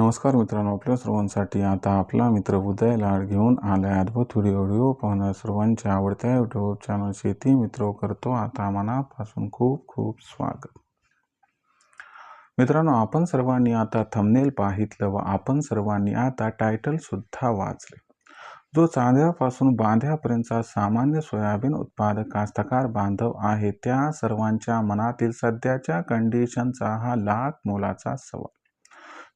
नमस्कार मित्रांनो आपल्या सर्वांसाठी आता आपला मित्र उदय लाड घेऊन आलाय अद्भुत व्हिडिओ व्हिडिओ पाहणार. सर्वांच्या आवडत्या युट्यूब चॅनल शेती मित्र करतो. आता मनापासून खूप खूप स्वागत. मित्रांनो आपण सर्वांनी आता थंबनेल पाहितलं व आपण सर्वांनी आता टायटल सुद्धा वाचले. जो चांद्यापासून बांध्यापर्यंतचा सामान्य सोयाबीन उत्पादक कास्तकार बांधव आहे त्या सर्वांच्या मनातील सध्याच्या कंडिशनचा हा लाख मोलाचा सवाल.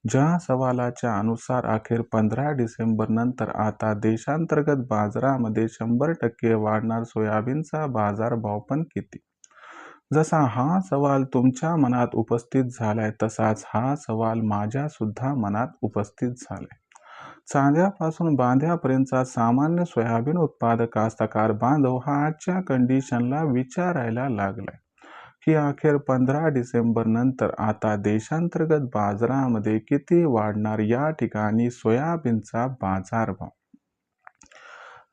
ज्या सवालाच्या अनुसार अखेर पंधरा डिसेंबर नंतर आता देशांतर्गत बाजारामध्ये शंभर टक्के वाढणार सोयाबीनचा बाजारभाव पण किती? जसा हा सवाल तुमच्या मनात उपस्थित झालाय तसाच हा सवाल माझ्या सुद्धा मनात उपस्थित झालाय. चांद्यापासून बांध्यापर्यंतचा सामान्य सोयाबीन उत्पादक कास्तकार बांधव हा आजच्या कंडिशनला विचारायला लागलाय. की अखेर पंधरा डिसेंबर नंतर आता देशांतर्गत बाजारामध्ये किती वाढणार या ठिकाणी सोयाबीनचा बाजारभाव?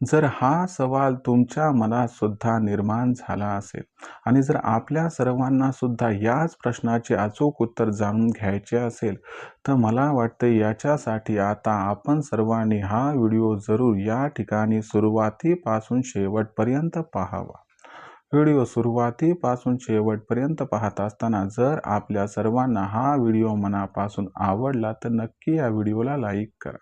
जर हा सवाल तुमच्या मनात सुद्धा निर्माण झाला असेल आणि जर आपल्या सर्वांना सुद्धा याच प्रश्नाचे अचूक उत्तर जाणून घ्यायचे असेल तर मला वाटते याच्यासाठी आता आपण सर्वांनी हा व्हिडिओ जरूर या ठिकाणी सुरुवातीपासून शेवटपर्यंत पाहावा. व्हिडिओ सुरुवातीपासून शेवटपर्यंत पाहत असताना जर आपल्या सर्वांना हा व्हिडिओ मनापासून आवडला तर नक्की या व्हिडिओला लाईक करा.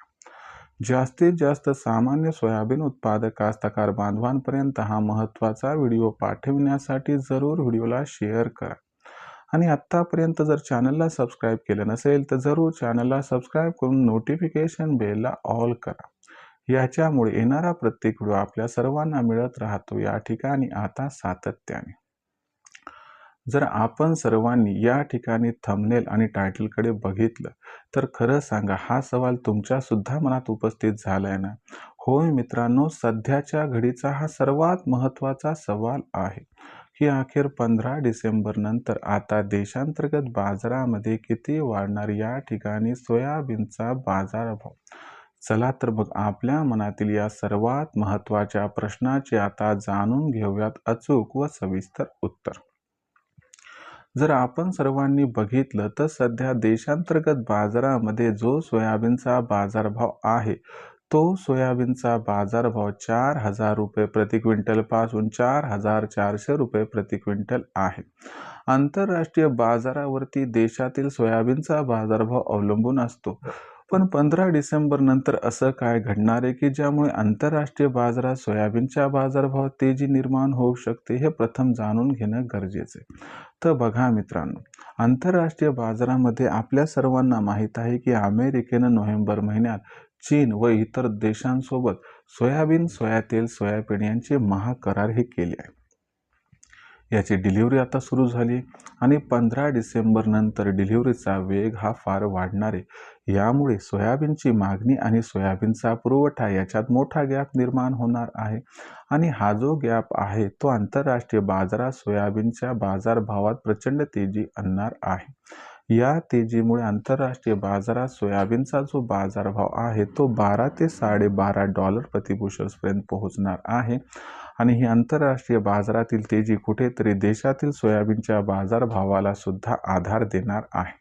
जास्तीत जास्त सामान्य सोयाबीन उत्पादक कास्तकार बांधवांपर्यंत हा महत्त्वाचा व्हिडिओ पाठविण्यासाठी जरूर व्हिडिओला शेअर करा. आणि आत्तापर्यंत जर चॅनलला सबस्क्राईब केलं नसेल तर जरूर चॅनलला सबस्क्राईब करून नोटिफिकेशन बेलला ऑल करा. याच्यामुळे येणारा प्रत्येक व्हिडिओ आपल्या सर्वांना मिळत राहतो. या ठिकाणी आता सातत्याने. जर आपण सर्वांनी या ठिकाणी थंबनेल आणि टायटलकडे बघितलं तर खरं सांगा हा सवाल तुमच्या सुद्धा मनात उपस्थित झालाय ना? होय मित्रांनो सध्याच्या घडीचा हा सर्वात महत्त्वाचा सवाल आहे की अखेर पंधरा डिसेंबर नंतर आता देशांतर्गत बाजारामध्ये किती वाढणार या ठिकाणी सोयाबीनचा बाजारभाव? चला तर मग आपल्या मनातील या सर्वात महत्त्वाच्या प्रश्नाचे आता जाणून घेऊयात अचूक व सविस्तर उत्तर. जर आपण सर्वांनी बघितलं तर सध्या देशांतर्गत बाजारामध्ये जो सोयाबीनचा बाजारभाव आहे तो सोयाबीनचा बाजारभाव चार हजार रुपये प्रति क्विंटलपासून चार हजार चारशे रुपये प्रति क्विंटल आहे. आंतरराष्ट्रीय बाजारावरती देशातील सोयाबीनचा बाजारभाव अवलंबून असतो. पण पंधरा डिसेंबर नंतर असं काय घडणार आहे की ज्यामुळे आंतरराष्ट्रीय बाजारात सोयाबीनच्या बाजारभावात तेजी निर्माण होऊ शकते हे प्रथम जाणून घेणं गरजेचं आहे. तर बघा मित्रांनो आंतरराष्ट्रीय बाजारामध्ये आपल्या सर्वांना माहीत आहे की अमेरिकेनं नोव्हेंबर महिन्यात चीन व इतर देशांसोबत सोयाबीन सोयातेल सोयाबीन यांचे महाकरार हे केले आहे. याची डिलिव्हरी आता सुरू झाली आणि पंधरा डिसेंबरनंतर डिलिव्हरीचा वेग हा फार वाढणार आहे. यामुळे सोयाबीनची मागणी आणि सोयाबीनचा पुरवठा याच्यात मोठा गॅप निर्माण होणार आहे. आणि हा जो गॅप आहे तो आंतरराष्ट्रीय बाजारात सोयाबीनच्या बाजारभावात प्रचंड तेजी आणणार आहे. या तेजीमुळे आंतरराष्ट्रीय बाजारात सोयाबीनचा जो बाजारभाव आहे तो बारा ते साडेबारा डॉलर प्रतिबुशर्सपर्यंत पोहोचणार आहे. आणि ही आंतरराष्ट्रीय बाजारातील तेजी कुठेतरी देशातील सोयाबीनच्या बाजारभावाला सुद्धा आधार देणार आहे.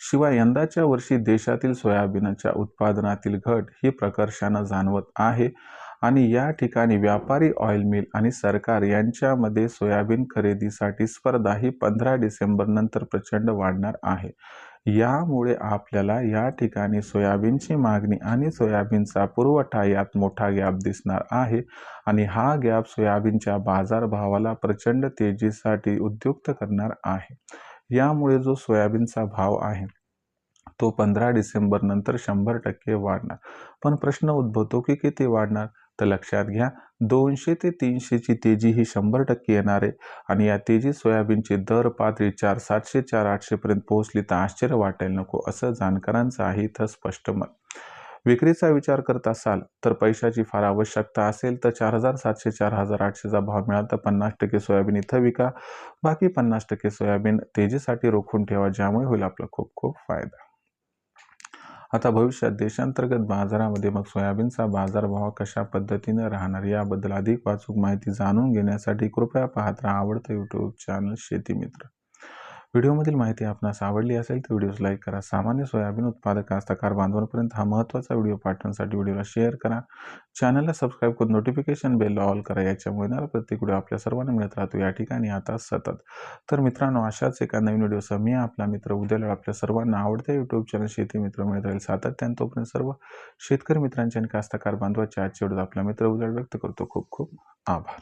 शिवाय यंदाच्या वर्षी देशातील सोयाबीनच्या उत्पादनातील घट ही प्रकर्षानं जाणवत आहे. आणि या ठिकाणी व्यापारी ऑइल मिल आणि सरकार यांच्यामध्ये सोयाबीन खरेदीसाठी स्पर्धा ही पंधरा डिसेंबरनंतर प्रचंड वाढणार आहे. यामुळे आपल्याला या ठिकाणी सोयाबीनची मागणी आणि सोयाबीनचा पुरवठा यात मोठा गॅप दिसणार आहे आणि हा गॅप सोयाबीनच्या बाजारभावाला प्रचंड तेजीसाठी उद्युक्त करणार आहे. यामुळे जो सोयाबीनचा भाव आहे तो पंधरा डिसेंबरनंतर शंभर टक्के वाढणार. पण प्रश्न उद्भवतो की किती वाढणार? तर लक्षात घ्या दोनशे ते तीनशेची तेजी ही शंभर टक्के येणार आहे. आणि या तेजी सोयाबीनची दर पातळी चार सातशे चार आठशेपर्यंत पोहोचली तर आश्चर्य वाटायला नको असं जाणकारांचं आहे इथं स्पष्ट मत. विक्रीचा विचार करत असाल तर पैशाची फार आवश्यकता असेल तर चार हजार सातशे चार हजार आठशेचा भाव मिळाला तर पन्नास टक्के सोयाबीन इथं विका. बाकी पन्नास टक्के सोयाबीन तेजीसाठी रोखून ठेवा ज्यामुळे होईल आपला खूप खूप फायदा. आता भविष्यात देशांतर्गत बाजारामध्ये मग सोयाबीनचा बाजारभाव कशा पद्धतीनं राहणार याबद्दल अधिक वाचूक माहिती जाणून घेण्यासाठी कृपया पाहत राहा आवडतं यूट्यूब चॅनल शेती मित्र. व्हिडिओमधील माहिती आपणास आवडली असेल तर व्हिडिओज लाईक करा. सामान्य सोयाबीन उत्पादक कास्तकार बांधवांपर्यंत हा महत्त्वाचा व्हिडिओ पाठवण्यासाठी व्हिडिओला शेअर करा. चॅनलला सबस्क्राईब करून नोटिफिकेशन बेल ऑल करा. याच्यामुळे ना प्रत्येक व्हिडिओ आपल्या सर्वांना मिळत राहतो. या ठिकाणी आता सतत. तर मित्रांनो अशाच एका नवीन व्हिडिओसह मी आपला मित्र उद्याला आपल्या सर्वांना आवडत्या यूट्यूब चॅनल शेती मित्र मिळत राहील. सातत्यानं तोपर्यंत सर्व शेतकरी मित्रांच्या आणि कास्तकार बांधवाच्या आजच्या व्हिडिओत आपला मित्र उद्याला व्यक्त करतो. खूप खूप आभार.